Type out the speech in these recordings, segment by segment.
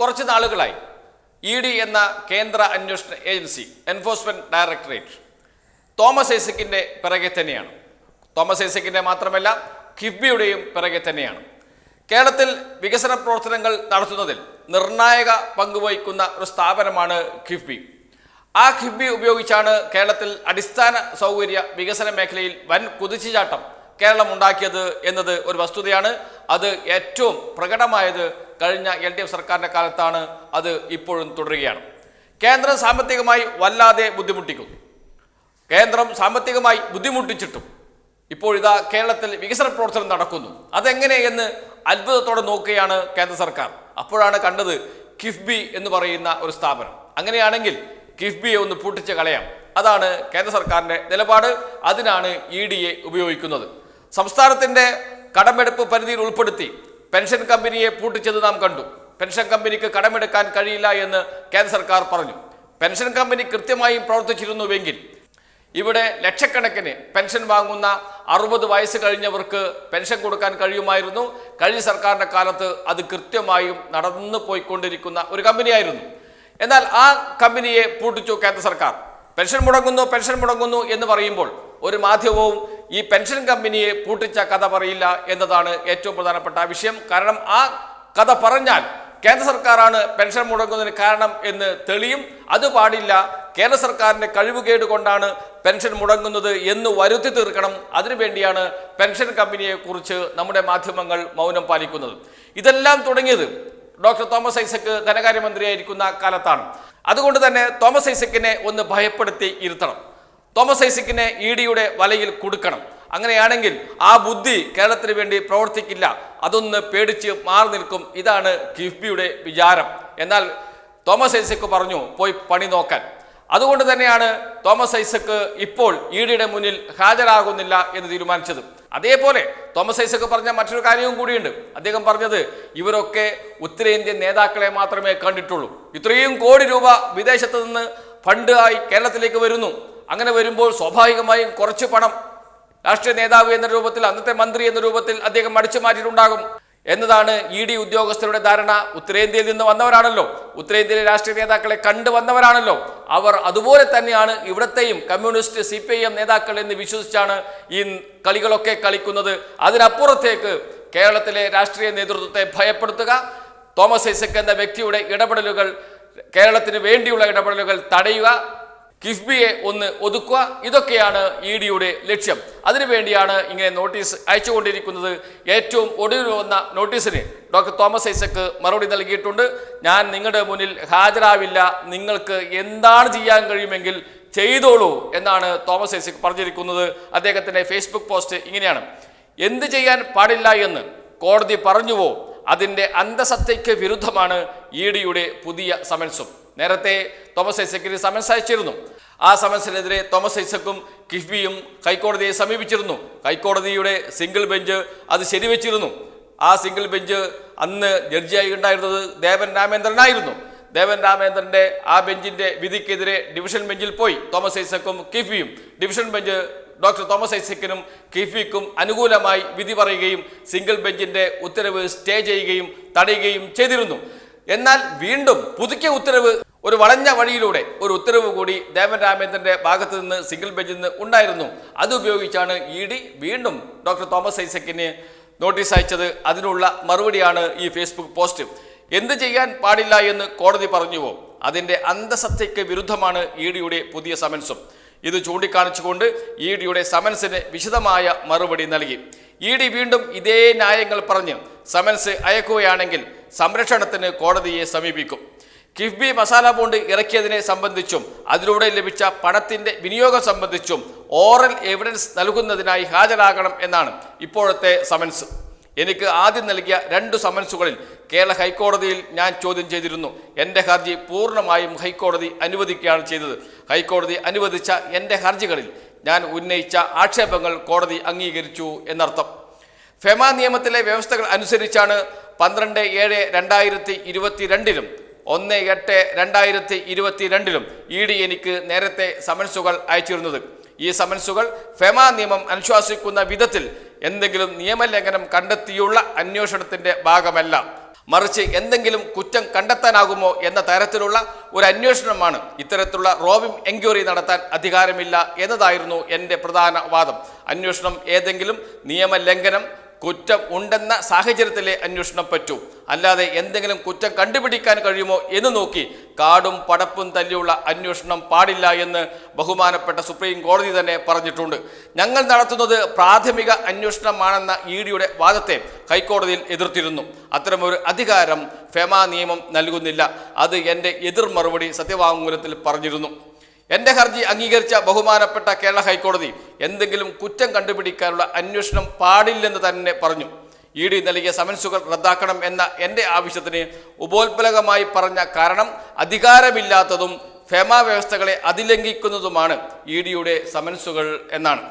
കുറച്ച് നാളുകളായി. E D എന്ന കേന്ദ്ര അന്വേഷണ ഏജൻസി എൻഫോഴ്സ്മെന്റ് ഡയറക്ടറേറ്റ് തോമസ് ഐസക്കിന്റെ പിറകെ തന്നെയാണ്. തോമസ് ഐസക്കിന്റെ മാത്രമല്ല കിഫ്ബിയുടെയും പിറകെ തന്നെയാണ്. കേരളത്തിൽ വികസന പ്രവർത്തനങ്ങൾ നടത്തുന്നതിൽ നിർണായക പങ്കുവഹിക്കുന്ന ഒരു സ്ഥാപനമാണ് കിഫ്ബി. ആ കിഫ്ബി ഉപയോഗിച്ചാണ് കേരളത്തിൽ അടിസ്ഥാന സൗകര്യ വികസന മേഖലയിൽ വൻ കുതിച്ചുചാട്ടം കേരളം ഉണ്ടാക്കിയത് എന്നത് ഒരു വസ്തുതയാണ്. അത് ഏറ്റവും പ്രകടമായത് കഴിഞ്ഞ എൽ ഡി എഫ് സർക്കാരിന്റെ കാലത്താണ്. അത് ഇപ്പോഴും തുടരുകയാണ്. കേന്ദ്രം സാമ്പത്തികമായി വല്ലാതെ ബുദ്ധിമുട്ടിക്കും. കേന്ദ്രം സാമ്പത്തികമായി ബുദ്ധിമുട്ടിച്ചിട്ടും ഇപ്പോഴിതാ കേരളത്തിൽ വികസന പ്രവർത്തനം നടക്കുന്നു. അതെങ്ങനെ എന്ന് അത്ഭുതത്തോടെ നോക്കുകയാണ് കേന്ദ്ര സർക്കാർ. അപ്പോഴാണ് കണ്ടത് കിഫ്ബി എന്ന് പറയുന്ന ഒരു സ്ഥാപനം. അങ്ങനെയാണെങ്കിൽ കിഫ്ബിയെ ഒന്ന് പൂട്ടിച്ച് കളയാം. അതാണ് കേന്ദ്ര സർക്കാരിന്റെ നിലപാട്. അതിനാണ് ഇ ഉപയോഗിക്കുന്നത്. സംസ്ഥാനത്തിന്റെ കടമെടുപ്പ് പരിധിയിൽ ഉൾപ്പെടുത്തി പെൻഷൻ കമ്പനിയെ പൂട്ടിച്ചത് നാം കണ്ടു. പെൻഷൻ കമ്പനിക്ക് കടമെടുക്കാൻ കഴിയില്ല എന്ന് കേന്ദ്ര സർക്കാർ പറഞ്ഞു. പെൻഷൻ കമ്പനി കൃത്യമായും പ്രവർത്തിച്ചിരുന്നുവെങ്കിൽ ഇവിടെ ലക്ഷക്കണക്കിന് പെൻഷൻ വാങ്ങുന്ന അറുപത് വയസ്സ് കഴിഞ്ഞവർക്ക് പെൻഷൻ കൊടുക്കാൻ കഴിയുമായിരുന്നു. കഴിഞ്ഞ സർക്കാരിന്റെ കാലത്ത് അത് കൃത്യമായും നടന്നു പോയിക്കൊണ്ടിരിക്കുന്ന ഒരു കമ്പനിയായിരുന്നു. എന്നാൽ ആ കമ്പനിയെ പൂട്ടിച്ചു കേന്ദ്ര സർക്കാർ. പെൻഷൻ മുടങ്ങുന്നു പെൻഷൻ മുടങ്ങുന്നു എന്ന് പറയുമ്പോൾ ഒരു മാധ്യമവും ഈ പെൻഷൻ കമ്പനിയെ പൂട്ടിച്ച കഥ പറയില്ല എന്നതാണ് ഏറ്റവും പ്രധാനപ്പെട്ട വിഷയം. കാരണം ആ കഥ പറഞ്ഞാൽ കേന്ദ്ര സർക്കാരാണ് പെൻഷൻ മുടങ്ങുന്നതിന് കാരണം എന്ന് തെളിയും. അത് പാടില്ല. കേന്ദ്ര സർക്കാരിന്റെ കഴിവുകേട് കൊണ്ടാണ് പെൻഷൻ മുടങ്ങുന്നത് എന്ന് വരുത്തി തീർക്കണം. അതിനുവേണ്ടിയാണ് പെൻഷൻ കമ്പനിയെക്കുറിച്ച് നമ്മുടെ മാധ്യമങ്ങൾ മൗനം പാലിക്കുന്നത്. ഇതെല്ലാം തുടങ്ങിയത് ഡോക്ടർ തോമസ് ഐസക്ക് ധനകാര്യമന്ത്രിയായിരിക്കുന്ന കാലത്താണ്. അതുകൊണ്ട് തന്നെ തോമസ് ഐസക്കിനെ ഒന്ന് ഭയപ്പെടുത്തി ഇരുത്തണം. തോമസ് ഐസക്കിനെ ഇ ഡിയുടെ വലയിൽ കൊടുക്കണം. അങ്ങനെയാണെങ്കിൽ ആ ബുദ്ധി കേരളത്തിന് വേണ്ടി പ്രവർത്തിക്കില്ല. അതൊന്ന് പേടിച്ച് മാറി നിൽക്കും. ഇതാണ് കിഫ്ബിയുടെ വിചാരം. എന്നാൽ തോമസ് ഐസക്ക് പറഞ്ഞു പോയി പണി നോക്കാൻ. അതുകൊണ്ട് തന്നെയാണ് തോമസ് ഐസക്ക് ഇപ്പോൾ ഇ ഡിയുടെ മുന്നിൽ ഹാജരാകുന്നില്ല എന്ന് തീരുമാനിച്ചത്. അതേപോലെ തോമസ് ഐസക്ക് പറഞ്ഞ മറ്റൊരു കാര്യവും കൂടിയുണ്ട്. അദ്ദേഹം പറഞ്ഞത് ഇവരൊക്കെ ഉത്തരേന്ത്യൻ നേതാക്കളെ മാത്രമേ കണ്ടിട്ടുള്ളൂ. ഇത്രയും കോടി രൂപ വിദേശത്ത് നിന്ന് ഫണ്ട് ആയി കേരളത്തിലേക്ക് വരുന്നു. അങ്ങനെ വരുമ്പോൾ സ്വാഭാവികമായും കുറച്ച് പണം രാഷ്ട്രീയ നേതാവ് എന്ന രൂപത്തിൽ അന്നത്തെ മന്ത്രി എന്ന രൂപത്തിൽ അദ്ദേഹം അടിച്ചു മാറ്റിയിട്ടുണ്ടാകും എന്നതാണ് ഇ ഡി ഉദ്യോഗസ്ഥരുടെ ധാരണ. ഉത്തരേന്ത്യയിൽ നിന്ന് വന്നവരാണല്ലോ. ഉത്തരേന്ത്യയിലെ രാഷ്ട്രീയ നേതാക്കളെ കണ്ടു വന്നവരാണല്ലോ. അവർ അതുപോലെ തന്നെയാണ് ഇവിടത്തെയും communist C P I M നേതാക്കൾ എന്ന് വിശ്വസിച്ചാണ് ഈ കളികളൊക്കെ കളിക്കുന്നത്. അതിനപ്പുറത്തേക്ക് കേരളത്തിലെ രാഷ്ട്രീയ നേതൃത്വത്തെ ഭയപ്പെടുത്തുക. തോമസ് ഐസക് എന്ന വ്യക്തിയുടെ ഇടപെടലുകൾ കേരളത്തിന് വേണ്ടിയുള്ള ഇടപെടലുകൾ തടയുക. കിഫ്ബിയെ ഒന്ന് ഒതുക്കുക. ഇതൊക്കെയാണ് ഇ ഡിയുടെ ലക്ഷ്യം. അതിനുവേണ്ടിയാണ് ഇങ്ങനെ നോട്ടീസ് അയച്ചുകൊണ്ടിരിക്കുന്നത്. ഏറ്റവും ഒടുവിൽ വന്ന നോട്ടീസിന് ഡോക്ടർ തോമസ് ഐസക്ക് മറുപടി നൽകിയിട്ടുണ്ട്. ഞാൻ നിങ്ങളുടെ മുന്നിൽ ഹാജരാവില്ല. നിങ്ങൾക്ക് എന്താണ് ചെയ്യാൻ കഴിയുമെങ്കിൽ ചെയ്തോളൂ എന്നാണ് തോമസ് ഐസക്ക് പറഞ്ഞിരിക്കുന്നത്. അദ്ദേഹത്തിന്റെ ഫേസ്ബുക്ക് പോസ്റ്റ് ഇങ്ങനെയാണ്. എന്ത് ചെയ്യാൻ പാടില്ല എന്ന് കോടതി പറഞ്ഞുവോ? അതിന്റെ അന്തസത്തയ്ക്ക് വിരുദ്ധമാണ് ഇ ഡിയുടെ പുതിയ സമൻസും. നേരത്തെ തോമസ് ഐസക്കിന് സമൻസ് അയച്ചിരുന്നു. ആ സമൻസിനെതിരെ തോമസ് ഐസക്കും കിഫ്ബിയും ഹൈക്കോടതിയെ സമീപിച്ചിരുന്നു. ഹൈക്കോടതിയുടെ സിംഗിൾ ബെഞ്ച് അത് ശരിവെച്ചിരുന്നു. ആ സിംഗിൾ ബെഞ്ച് അന്ന് ജഡ്ജിയായി ഉണ്ടായിരുന്നത് ദേവൻ രാമേന്ദ്രനായിരുന്നു. ദേവൻ രാമേന്ദ്രന്റെ ആ ബെഞ്ചിന്റെ വിധിക്കെതിരെ ഡിവിഷൻ ബെഞ്ചിൽ പോയി തോമസ് ഐസക്കും കിഫ്ബിയും. ഡിവിഷൻ ബെഞ്ച് ഡോക്ടർ തോമസ് ഐസക്കിനും കിഫിക്കും അനുകൂലമായി വിധി പറയുകയും സിംഗിൾ ബെഞ്ചിന്റെ ഉത്തരവ് സ്റ്റേ ചെയ്യുകയും തടയുകയും ചെയ്തിരുന്നു. എന്നാൽ വീണ്ടും പുതുക്കിയ ഉത്തരവ് ഒരു വളഞ്ഞ വഴിയിലൂടെ ഒരു ഉത്തരവ് കൂടി ദേവൻ രാമേന്ദ്രന്റെ ഭാഗത്ത് നിന്ന് സിംഗിൾ ബെഞ്ചിൽ നിന്ന് ഉണ്ടായിരുന്നു. അത് ഉപയോഗിച്ചാണ് ഇ ഡി വീണ്ടും ഡോക്ടർ തോമസ് ഐസക്കിന് നോട്ടീസ് അയച്ചത്. അതിനുള്ള മറുപടിയാണ് ഈ ഫേസ്ബുക്ക് പോസ്റ്റ്. എന്ത് ചെയ്യാൻ പാടില്ല എന്ന് കോടതി പറഞ്ഞുവോ? അതിന്റെ അന്തസത്തയ്ക്ക് വിരുദ്ധമാണ് ഇ ഡിയുടെ പുതിയ സമൻസും. ഇത് ചൂണ്ടിക്കാണിച്ചുകൊണ്ട് ഇ ഡിയുടെ സമൻസിന് വിശദമായ മറുപടി നൽകി. ഇ ഡി വീണ്ടും ഇതേ ന്യായങ്ങൾ പറഞ്ഞ് സമൻസ് അയക്കുകയാണെങ്കിൽ സംരക്ഷണത്തിന് കോടതിയെ സമീപിക്കും. കിഫ്ബി മസാല ബോണ്ട് ഇറക്കിയതിനെ സംബന്ധിച്ചും അതിലൂടെ ലഭിച്ച പണത്തിന്റെ വിനിയോഗം സംബന്ധിച്ചും ഓറൽ എവിഡൻസ് നൽകുന്നതിനായി ഹാജരാകണം എന്നാണ് ഇപ്പോഴത്തെ സമൻസ്. എനിക്ക് ആദ്യം നൽകിയ രണ്ട് സമൻസുകളിൽ കേരള ഹൈക്കോടതിയിൽ ഞാൻ ചോദ്യം ചെയ്തിരുന്നു. എന്റെ ഹർജി പൂർണമായും ഹൈക്കോടതി അനുവദിക്കുകയാണ് ചെയ്തത്. ഹൈക്കോടതി അനുവദിച്ച എന്റെ ഹർജികളിൽ ഞാൻ ഉന്നയിച്ച ആക്ഷേപങ്ങൾ കോടതി അംഗീകരിച്ചു എന്നർത്ഥം. ഫെമ നിയമത്തിലെ വ്യവസ്ഥകൾ അനുസരിച്ചാണ് പന്ത്രണ്ട് ഏഴ് രണ്ടായിരത്തി ഇരുപത്തിരണ്ടിലും ഒന്ന് എട്ട് രണ്ടായിരത്തി ഇരുപത്തിരണ്ടിലും ഇ ഡി എനിക്ക് നേരത്തെ സമൻസുകൾ അയച്ചിരുന്നത്. ഈ സമൻസുകൾ ഫെമ നിയമം അനുശാസിക്കുന്ന വിധത്തിൽ എന്തെങ്കിലും നിയമലംഘനം കണ്ടെത്തിയുള്ള അന്വേഷണത്തിന്റെ ഭാഗമല്ല. മറിച്ച് എന്തെങ്കിലും കുറ്റം കണ്ടെത്താനാകുമോ എന്ന തരത്തിലുള്ള ഒരു അന്വേഷണമാണ് ഇത്തരത്തിലുള്ള റോവിംഗ് എൻക്വയറി നടത്താൻ അധികാരമില്ല എന്നതായിരുന്നു എന്റെ പ്രധാന വാദം. അന്വേഷണം ഏതെങ്കിലും നിയമലംഘനം കുറ്റം ഉണ്ടെന്ന സാഹചര്യത്തിലെ അന്വേഷണം പറ്റൂ. അല്ലാതെ എന്തെങ്കിലും കുറ്റം കണ്ടുപിടിക്കാൻ കഴിയുമോ എന്ന് നോക്കി കാടും പടപ്പും തല്ലിയുള്ള അന്വേഷണം പാടില്ല എന്ന് ബഹുമാനപ്പെട്ട സുപ്രീം കോടതി തന്നെ പറഞ്ഞിട്ടുണ്ട്. ഞങ്ങൾ നടത്തുന്നത് പ്രാഥമിക അന്വേഷണമാണെന്ന ഇ ഡിയുടെ വാദത്തെ ഹൈക്കോടതിയിൽ എതിർത്തിരുന്നു. അത്തരമൊരു അധികാരം ഫെമ നിയമം നൽകുന്നില്ല. അത് എന്റെ എതിർ മറുപടി സത്യവാങ്മൂലത്തിൽ പറഞ്ഞിരുന്നു. എന്റെ ഹർജി അംഗീകരിച്ച ബഹുമാനപ്പെട്ട കേരള ഹൈക്കോടതി എന്തെങ്കിലും കുറ്റം കണ്ടുപിടിക്കാനുള്ള അന്വേഷണം പാടില്ലെന്ന് തന്നെ പറഞ്ഞു. ഇ ഡി നൽകിയ സമൻസുകൾ റദ്ദാക്കണം എന്ന എന്റെ ആവശ്യത്തിന് ഉപോത്പലകമായി പറഞ്ഞ കാരണം അധികാരമില്ലാത്തതും ഫെമ വ്യവസ്ഥകളെ അതിലംഘിക്കുന്നതുമാണ് ഇ ഡിയുടെ സമൻസുകൾ എന്നാണ്.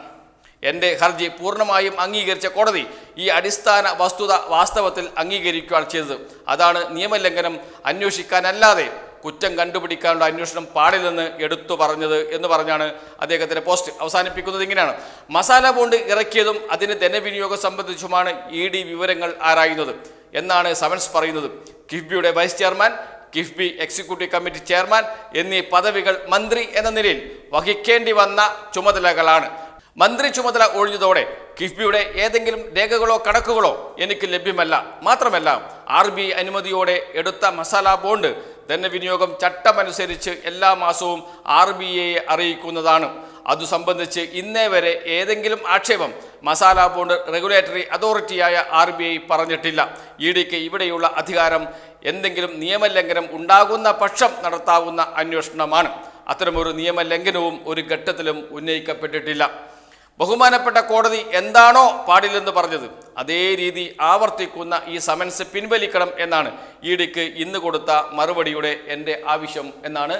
എന്റെ ഹർജി പൂർണമായും അംഗീകരിച്ച കോടതി ഈ അടിസ്ഥാന വസ്തുത വാസ്തവത്തിൽ അംഗീകരിക്കുകയാണ് ചെയ്തത്. അതാണ് നിയമലംഘനം അന്വേഷിക്കാനല്ലാതെ കുറ്റം കണ്ടുപിടിക്കാനുള്ള അന്വേഷണം പാടില്ലെന്ന് എടുത്തു പറഞ്ഞത് എന്ന് പറഞ്ഞാണ് അദ്ദേഹത്തിന്റെ പോസ്റ്റ് അവസാനിപ്പിക്കുന്നത് ഇങ്ങനെയാണ്. മസാല ബോണ്ട് ഇറക്കിയതും അതിന് ധനവിനിയോഗം സംബന്ധിച്ചുമാണ് ഇ ഡി വിവരങ്ങൾ ആരായുന്നത് എന്നാണ് സമൻസ് പറയുന്നത്. കിഫ്ബിയുടെ vice chairman KIIFB executive committee chairman എന്നീ പദവികൾ മന്ത്രി എന്ന നിലയിൽ വഹിക്കേണ്ടി വന്ന ചുമതലകളാണ്. മന്ത്രി ചുമതല ഒഴിഞ്ഞതോടെ കിഫ്ബിയുടെ ഏതെങ്കിലും രേഖകളോ കണക്കുകളോ എനിക്ക് ലഭ്യമല്ല. മാത്രമല്ല ആർ ബി അനുമതിയോടെ എടുത്ത മസാല ബോണ്ട് ധനവിനിയോഗം ചട്ടമനുസരിച്ച് എല്ലാ മാസവും ആർ ബി ഐയെ അറിയിക്കുന്നതാണ്. അതു സംബന്ധിച്ച് ഇന്നേ വരെ ഏതെങ്കിലും ആക്ഷേപം മസാല ബോണ്ട് റെഗുലേറ്ററി അതോറിറ്റിയായ ആർ ബി ഐ പറഞ്ഞിട്ടില്ല. ഇ ഡിക്ക് ഇവിടെയുള്ള അധികാരം എന്തെങ്കിലും നിയമലംഘനം ഉണ്ടാകുന്ന പക്ഷം നടത്താവുന്ന അന്വേഷണമാണ്. അത്തരമൊരു നിയമലംഘനവും ഒരു ഘട്ടത്തിലും ഉന്നയിക്കപ്പെട്ടിട്ടില്ല. ബഹുമാനപ്പെട്ട കോടതി എന്താണോ പാടില്ലെന്ന് പറഞ്ഞത് അതേ രീതി ആവർത്തിക്കുന്ന ഈ സമൻസ് പിൻവലിക്കണം എന്നാണ് ഇ ഡിക്ക് ഇന്ന് കൊടുത്ത മറുപടിയുടെ എന്റെ ആവശ്യം എന്നാണ്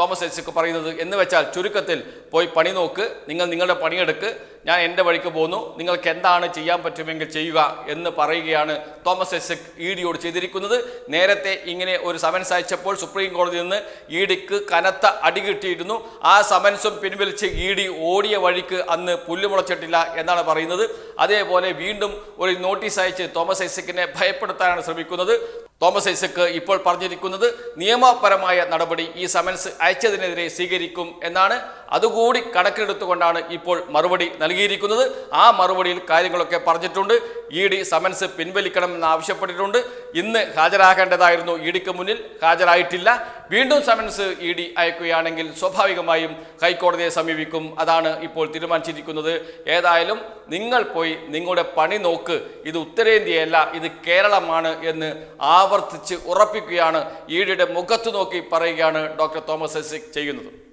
തോമസ് ഐസക്ക് പറയുന്നത് എന്ന് വെച്ചാൽ ചുരുക്കത്തിൽ പോയി പണി നോക്ക് നിങ്ങൾ നിങ്ങളുടെ പണിയെടുക്ക് ഞാൻ എന്റെ വഴിക്ക് പോന്നു നിങ്ങൾക്ക് എന്താണ് ചെയ്യാൻ പറ്റുമെങ്കിൽ ചെയ്യുക എന്ന് പറയുകയാണ് തോമസ് ഐസക് ഇ ഡിയോട് ചെയ്തിരിക്കുന്നത്. നേരത്തെ ഇങ്ങനെ ഒരു സമൻസ് അയച്ചപ്പോൾ സുപ്രീം കോടതി നിന്ന് ഇ ഡിക്ക് കനത്ത അടി കിട്ടിയിരുന്നു. ആ സമൻസും പിൻവലിച്ച് ഇ ഡി ഓടിയ വഴിക്ക് അന്ന് പുല്ലുമുളച്ചിട്ടില്ല എന്നാണ് പറയുന്നത്. അതേപോലെ വീണ്ടും ഒരു നോട്ടീസ് അയച്ച് തോമസ് ഐസക്കിനെ ഭയപ്പെടുത്താനാണ് ശ്രമിക്കുന്നത്. തോമസ് ഐസക്ക് ഇപ്പോൾ പറഞ്ഞിരിക്കുന്നത് നിയമപരമായ നടപടി ഈ സമൻസ് അയച്ചതിനെതിരെ സ്വീകരിക്കും എന്നാണ്. അതുകൂടി കണക്കിലെടുത്തുകൊണ്ടാണ് ഇപ്പോൾ മറുപടി നൽകിയിരിക്കുന്നത്. ആ മറുപടിയിൽ കാര്യങ്ങളൊക്കെ പറഞ്ഞിട്ടുണ്ട്. ഇ ഡി സമൻസ് പിൻവലിക്കണമെന്ന് ആവശ്യപ്പെട്ടിട്ടുണ്ട്. ഇന്ന് ഹാജരാകേണ്ടതായിരുന്നു. ഇ ഡിക്ക് മുന്നിൽ ഹാജരായിട്ടില്ല. വീണ്ടും സമൻസ് ഇ ഡി അയക്കുകയാണെങ്കിൽ സ്വാഭാവികമായും ഹൈക്കോടതിയെ സമീപിക്കും. അതാണ് ഇപ്പോൾ തീരുമാനിച്ചിരിക്കുന്നത്. ഏതായാലും നിങ്ങൾ പോയി നിങ്ങളുടെ പണി നോക്ക്. ഇത് ഉത്തരേന്ത്യയല്ല ഇത് കേരളമാണ് എന്ന് ആവർത്തിച്ച് ഉറപ്പിക്കുകയാണ്. ഇ ഡിയുടെ മുഖത്ത് നോക്കി പറയുകയാണ് ഡോക്ടർ തോമസ് എസിക് ചെയ്യുന്നത്.